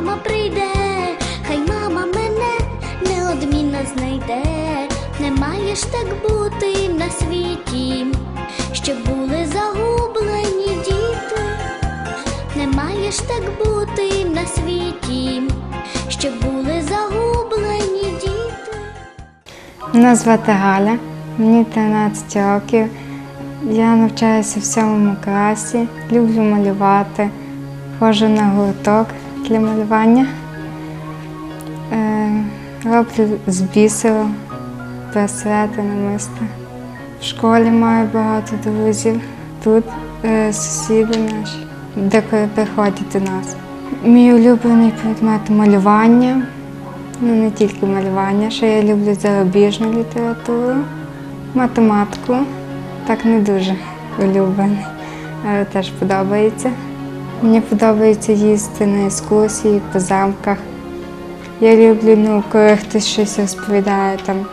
мама прийде, хай мама мене неодмінно знайде. Не маєш так бути на світі, щоб були загублені діти. Не маєш так бути на світі, щоб були загублені діти. Мене звати Галя, мені 13 років. Я навчаюся в сьомому класі, люблю малювати, ходжу на гурток для малювання. Е, роблю з бісеру, браслети, намиста. В школі маю багато друзів. Тут е, сусіди наші, деколи приходять до нас. Мій улюблений предмет малювання. Ну, не тільки малювання, ще я люблю зарубіжну літературу, математику. Так не дуже улюблений, але теж подобається. Мені подобається їздити на екскурсії по замках. Я люблю, ну, коли хтось щось розповідає там.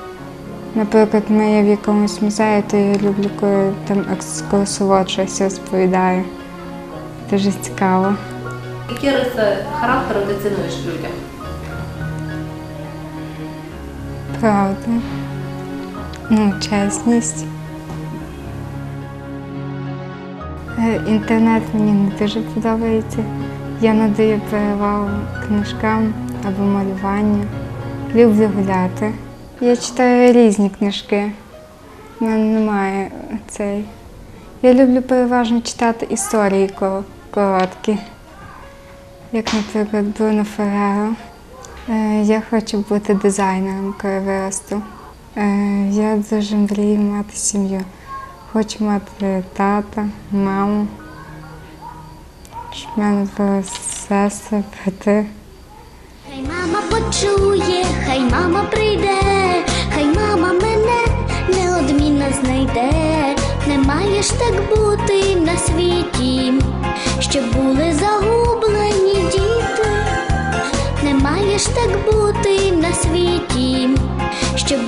Наприклад, ми є в якомусь музеї, то я люблю, коли там екскурсовод щось розповідає. Дуже цікаво. Які риси характеру ти цінуєш в людях? Правда. Ну, чесність. Інтернет мені не дуже подобається. Я надаю перевагу книжкам або малюванню. Люблю гуляти. Я читаю різні книжки. У мене немає цей. Я люблю переважно читати історії короткі, як, наприклад, Бруно Ферреро. Е, Я хочу бути дизайнером, коли виросту. Е, Я дуже мрію мати сім'ю. Хочу мати тата, маму, щоб в мене були сестри, брати. Хай мама почує, хай мама прийде, хай мама мене неодмінно знайде. Не маєш так бути на світі, щоб були загублені діти. Не маєш так бути на світі, щоб